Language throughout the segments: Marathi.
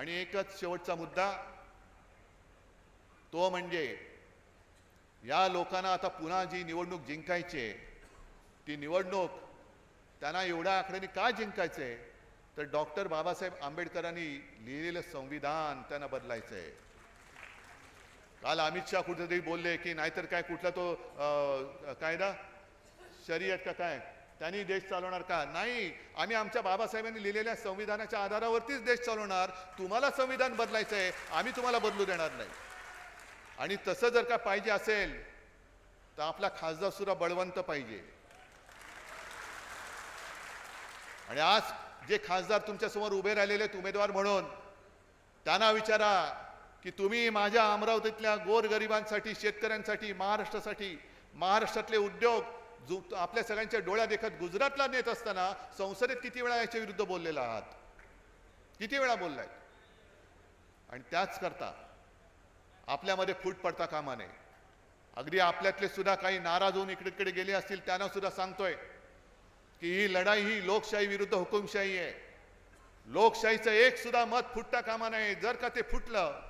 आणि एकच शेवटचा मुद्दा तो म्हणजे या लोकांना आता पुन्हा जी निवडणूक जिंकायची ती निवडणूक त्यांना एवढ्या आकड्याने का जिंकायचं आहे? तर डॉक्टर बाबासाहेब आंबेडकरांनी लिहिलेलं संविधान त्यांना बदलायचं आहे. काल अमित शहा कुठेतरी बोलले की नाहीतर काय कुठला तो अं, कायदा? शरीयत का काय? त्यांनी देश चालवणार का? नाही. आम्ही आमच्या बाबासाहेबांनी लिहिलेल्या संविधानाच्या आधारावरतीच देश चालवणार. तुम्हाला संविधान बदलायचं आहे आम्ही तुम्हाला बदलू देणार नाही. आणि तसं जर का पाहिजे असेल तर आपला खासदार सुद्धा बळवंत पाहिजे. आणि आज जे खासदार तुमच्यासमोर उभे राहिलेले आहेत उमेदवार म्हणून त्यांना विचारा की तुम्ही माझ्या अमरावतीतल्या गोरगरिबांसाठी शेतकऱ्यांसाठी महाराष्ट्रासाठी महाराष्ट्रातले उद्योग जो आपल्या सगळ्यांच्या डोळ्या देखत गुजरातला नेत असताना संसदेत किती वेळा याच्या विरुद्ध बोललेला आहात? किती वेळा बोललाय? आणि त्याच करता आपल्यामध्ये फूट पडता कामा नये. अगदी आपल्यातले सुद्धा काही नाराज होऊन इकडे तिकडे गेले असतील त्यांना सुद्धा सांगतोय की ही लढाई ही लोकशाही विरुद्ध हुकुमशाही आहे. लोकशाहीचं एक सुद्धा मत फुटता कामा नये. जर का ते फुटलं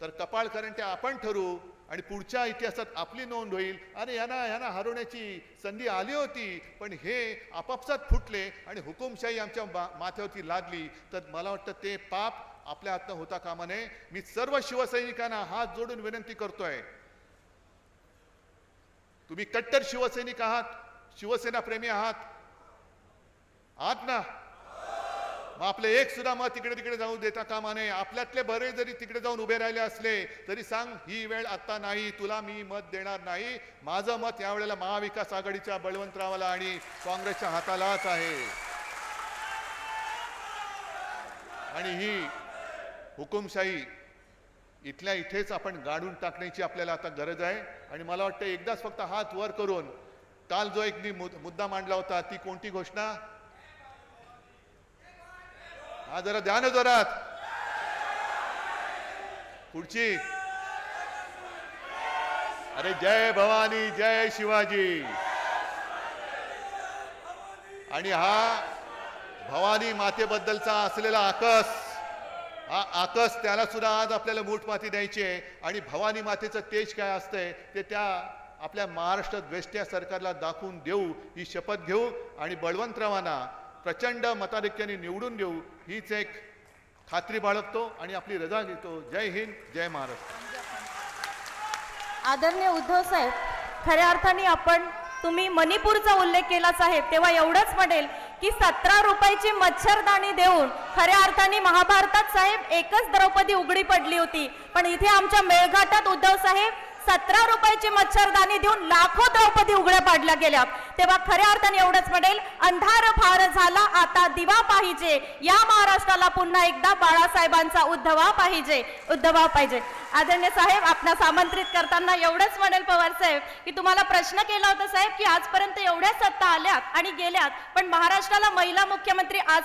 तर कपाळ करंटे आपण ठरू आणि पुढच्या इतिहासात आपली नोंद होईल. अरे यांना यांना हरवण्याची संधी आली होती पण हे आपापसात फुटले आणि हुकुमशाही आमच्या मा- माथ्यावरती लादली. तर मला वाटतं ते पाप आपल्या हातनं होता कामा नये. मी सर्व शिवसैनिकांना हात जोडून विनंती करतोय. तुम्ही कट्टर शिवसैनिक आहात शिवसेना प्रेमी आहात. आहात ना? आपले एक सुद्धा मत तिकडे तिकडे जाऊ देता कामा नये. आपल्यातले बरे जरी तिकडे जाऊन उभे राहिले असले तरी सांग ही वेळ आता नाही तुला मी मत देणार नाही. माझं मत यावेळेला महाविकास आघाडीच्या बळवंतरावाला आणि काँग्रेसच्या हातालाच आहे. आणि ही हुकुमशाही इथल्या इथेच आपण गाडून टाकण्याची आपल्याला आता गरज आहे. आणि मला वाटतं एकदाच फक्त हात वर करून काल जो एक मी मुद- मुद्दा मांडला होता ती कोणती घोषणा? हा जरा द्या ना जोरात. पुढची. अरे जय भवानी जय शिवाजी. आणि हा भवानी मातेबद्दलचा असलेला आकस हा आकस त्याला सुद्धा आज आपल्याला मूठ माती द्यायची आहे. आणि भवानी मातेचं तेज काय असतंय ते त्या आपल्या महाराष्ट्र वेस्ट्या सरकारला दाखवून देऊ ही शपथ घेऊ. आणि बळवंतरावांना प्रचंड मताधिक्याने निवडून देऊ हीच एक खात्री बाळगतो आणि आपली रजा घेतो. जय हिंद जय महाराष्ट्र. आदरणीय उद्धव साहेब खऱ्या अर्थाने आपण तुम्ही मणिपूरचा उल्लेख केला साहेब तेव्हा एवढंच म्हणेल की सतरा रुपयाची मच्छरदाणी देऊन खऱ्या अर्थाने महाभारतात साहेब एकच द्रौपदी उघडी पडली होती. पण इथे आमच्या मेळघाटात उद्धव साहेब सतरा रुपयाची मच्छरदाणी देऊन लाखो द्रौपदी उघड्या पाडल्या गेल्या तेव्हा खऱ्या अर्थाने एवढंच म्हणेल अंधार फार झाला आता दिवा पाहिजे. या महाराष्ट्राला पुन्हा एकदा बाळासाहेबांचा उद्धवा पाहिजे उद्धवा पाहिजे. आदरणीय साहेब आपणास आमंत्रित करताना एवढंच म्हणेल पवार साहेब की तुम्हाला प्रश्न केला होता साहेब की आजपर्यंत एवढ्या सत्ता आल्यात आणि गेल्यात पण महाराष्ट्राला महिला मुख्यमंत्री आज